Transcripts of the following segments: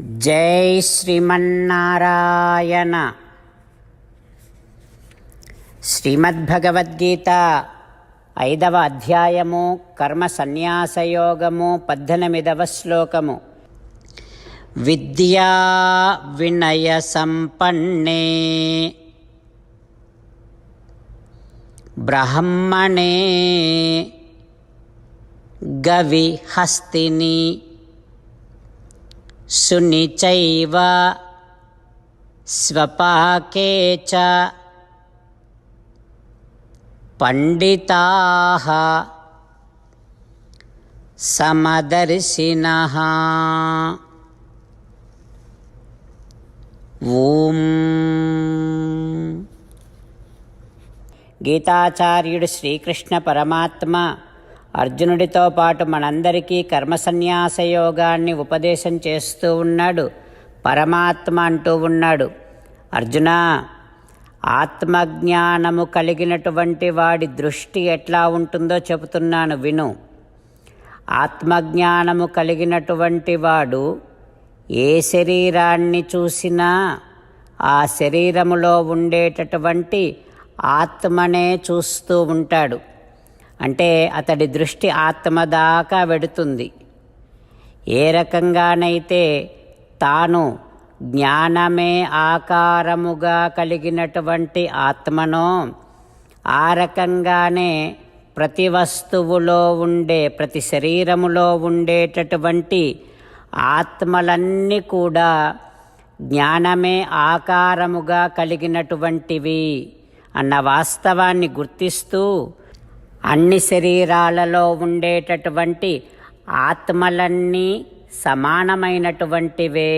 జై శ్రీమన్నారాయణ. శ్రీమద్భగవద్గీత ఐదవ అధ్యాయము కర్మ సన్యాసయోగము పద్దెనిమిదవ శ్లోకము. విద్యా వినయ సంపన్నే. బ్రహ్మణే గవి హస్తిని సునిచైవ స్వపాకే చ పండితాః సమదర్శినः ఓం గీతాచార్యుడు శ్రీకృష్ణ పరమాత్మ అర్జునుడితో పాటు మనందరికీ కర్మ సన్యాస యోగాన్ని ఉపదేశం చేస్తూ ఉన్నాడు. పరమాత్మ అంటూ ఉన్నాడు. అర్జున ఆత్మజ్ఞానము కలిగినటువంటి వాడి దృష్టి ఎట్లా ఉంటుందో చెబుతున్నాను విను. ఆత్మజ్ఞానము కలిగినటువంటి వాడు ఏ శరీరాన్ని చూసినా ఆ శరీరములో ఉండేటటువంటి ఆత్మనే చూస్తూ ఉంటాడు. అంటే అతడి దృష్టి ఆత్మ దాకా వెడుతుంది. ఏ రకంగానైతే తాను జ్ఞానమే ఆకారముగా కలిగినటువంటి ఆత్మనో ఆ రకంగానే ప్రతి వస్తువులో ఉండే ప్రతి శరీరములో ఉండేటటువంటి ఆత్మలన్నీ కూడా జ్ఞానమే ఆకారముగా కలిగినటువంటివి అన్న వాస్తవాన్ని గుర్తిస్తూ అన్ని శరీరాలలో ఉండేటటువంటి ఆత్మలన్నీ సమానమైనటువంటివే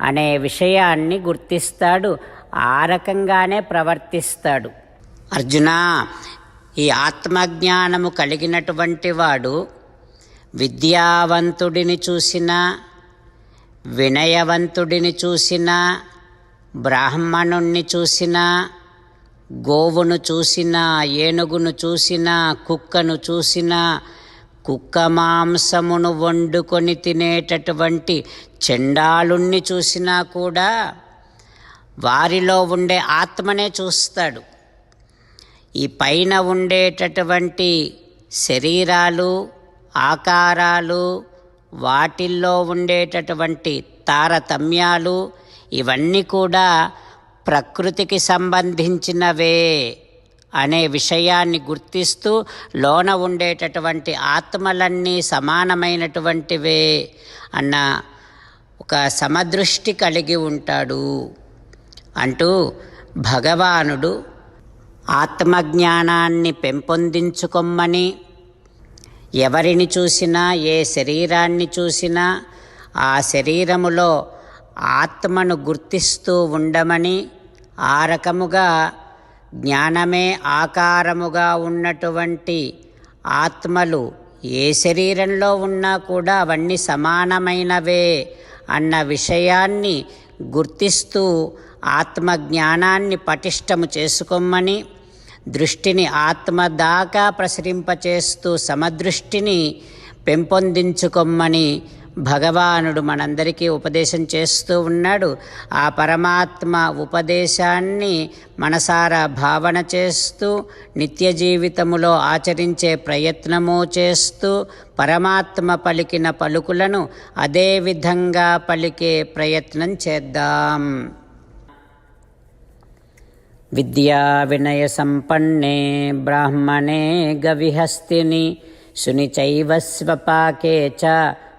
అనే విషయాన్ని గుర్తిస్తాడు ఆ రకంగానే ప్రవర్తిస్తాడు. అర్జున ఈ ఆత్మజ్ఞానము కలిగినటువంటి వాడు విద్యావంతుడిని చూసినా వినయవంతుడిని చూసినా బ్రాహ్మణుణ్ణి చూసినా గోవును చూసినా ఏనుగును చూసినా కుక్కను చూసినా కుక్క మాంసమును వండుకొని తినేటటువంటి చెండాలుణ్ణి చూసినా కూడా వారిలో ఉండే ఆత్మనే చూస్తాడు. ఈ పైన ఉండేటటువంటి శరీరాలు ఆకారాలు వాటిల్లో ఉండేటటువంటి తారతమ్యాలు ఇవన్నీ కూడా ప్రకృతికి సంబంధించినవే అనే విషయాన్ని గుర్తిస్తూ లోన ఉండేటటువంటి ఆత్మలన్నీ సమానమైనటువంటివే అన్న ఒక సమదృష్టి కలిగి ఉంటాడు. అంటూ భగవానుడు ఆత్మజ్ఞానాన్ని పెంపొందించుకొమ్మని ఎవరిని చూసినా ఏ శరీరాన్ని చూసినా ఆ శరీరములో ఆత్మను గుర్తిస్తూ ఉండమని ఆ రకముగా జ్ఞానమే ఆకారముగా ఉన్నటువంటి ఆత్మలు ఏ శరీరంలో ఉన్నా కూడా అవన్నీ సమానమైనవే అన్న విషయాన్ని గుర్తిస్తూ ఆత్మ జ్ఞానాన్ని పటిష్టము చేసుకోమని దృష్టిని ఆత్మ దాకా ప్రసరింపచేస్తూ సమదృష్టిని పెంపొందించుకొమ్మని భగవానుడు మనందరికీ ఉపదేశం చేస్తూ ఉన్నాడు. ఆ పరమాత్మ ఉపదేశాన్ని మనసారా భావన చేస్తూ నిత్య జీవితములో ఆచరించే ప్రయత్నము చేస్తూ పరమాత్మ పలికిన పలుకులను అదే విధంగా పలికే ప్రయత్నం చేద్దాం. విద్యా వినయ సంపన్నే బ్రాహ్మణే గవిహస్తిని సునిచైవ స్వపాకే చ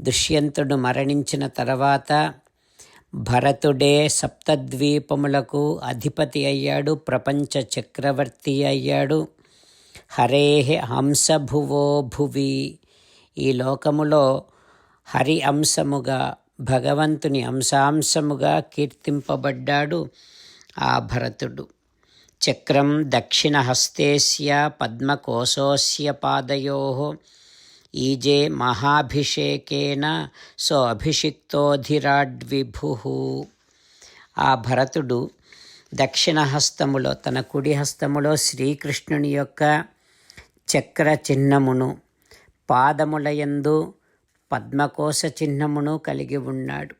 దుష్యంతుడు మరణించిన తర్వాత భరతుడే సప్తద్వీపములకు అధిపతి అయ్యాడు ప్రపంచ చక్రవర్తి అయ్యాడు. హరే హంసభువో భువి. ఈ లోకములో హరి అంశముగా భగవంతుని అంశాంశముగా కీర్తింపబడ్డాడు ఆ భరతుడు. చక్రం దక్షిణహస్తేస్య పద్మకోశోస్య పాదయో. ఈజే మహాభిషేకేన సో అభిషిక్తోధిరాడ్విభు ఆ భరతుడు దక్షిణ హస్తములో తన కుడి హస్తములో శ్రీకృష్ణుని యొక్క చక్ర చిహ్నమును పాదములయందు పద్మకోశ చిహ్నమును కలిగి ఉన్నాడు.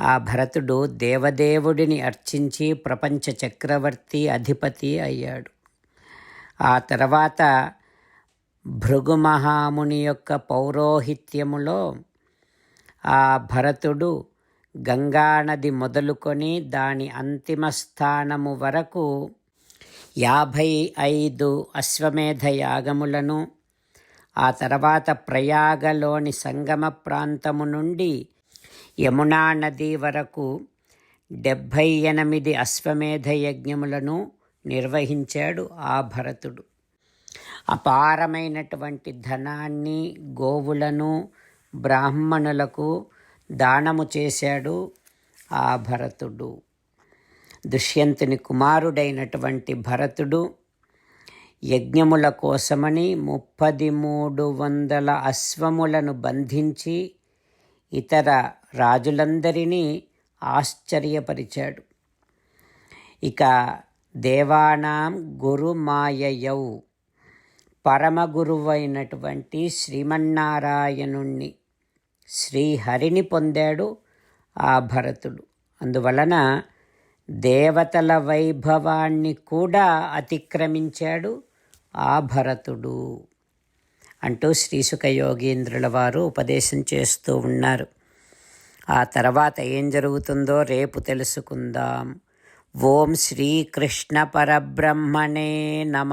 ఆ భరతుడు దేవదేవుడిని అర్చించి ప్రపంచ చక్రవర్తి అధిపతి అయ్యాడు. ఆ తర్వాత భృగుమహాముని యొక్క పౌరోహిత్యములో ఆ భరతుడు గంగానది మొదలుకొని దాని అంతిమ స్థానము వరకు యాభై ఐదు అశ్వమేధ యాగములను ఆ తర్వాత ప్రయాగలోని సంగమ ప్రాంతము నుండి యమునా నది వరకు డెబ్భై ఎనిమిది అశ్వమేధ యజ్ఞములను నిర్వహించాడు ఆ భరతుడు. అపారమైనటువంటి ధనాన్ని గోవులను బ్రాహ్మణులకు దానము చేశాడు ఆ భరతుడు. దుష్యంతుని కుమారుడైనటువంటి భరతుడు యజ్ఞముల కోసమని ముప్పది మూడు వందల అశ్వములను బంధించి ఇతర రాజులందరినీ ఆశ్చర్యపరిచాడు. ఇక దేవానాం గురుమాయయౌ పరమగురువైనటువంటి శ్రీమన్నారాయణుణ్ణి శ్రీహరిని పొందాడు ఆ భరతుడు. అందువలన దేవతల వైభవాన్ని కూడా అతిక్రమించాడు ఆ భరతుడు అంటూ శ్రీసుఖ యోగీంద్రుల వారు ఉపదేశం చేస్తూ ఉన్నారు. ఆ తర్వాత ఏం జరుగుతుందో రేపు తెలుసుకుందాం. ఓం శ్రీకృష్ణ పరబ్రహ్మణే నమ.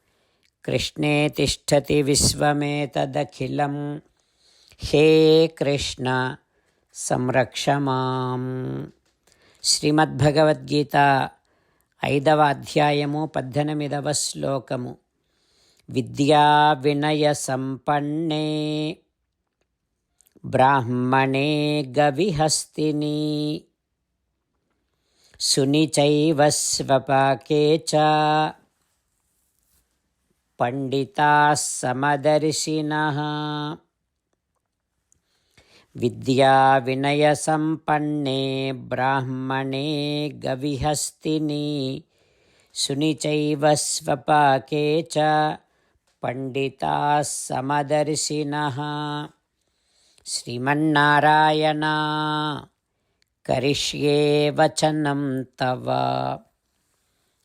कृष्णे तिष्ठति विश्वमेतदखिलं हे कृष्ण సంరక్ష మాం శ్రీమద్భగవద్గీత ఐదవ అధ్యాయము పద్దెనిమిదవ శ్లోకము విద్యా వినయ సంపన్నే బ్రాహ్మణే గవిహస్తిని సునిచైవ స్వపాకే చ పండితా సమదర్శినः విద్యా వినయ సంపన్నే బ్రాహ్మణే గవిహస్తిని సునిచైవ స్వపాకే చ పండితా సమదర్శిన శ్రీమన్నారాయణ కరిష్యే వచనం తవ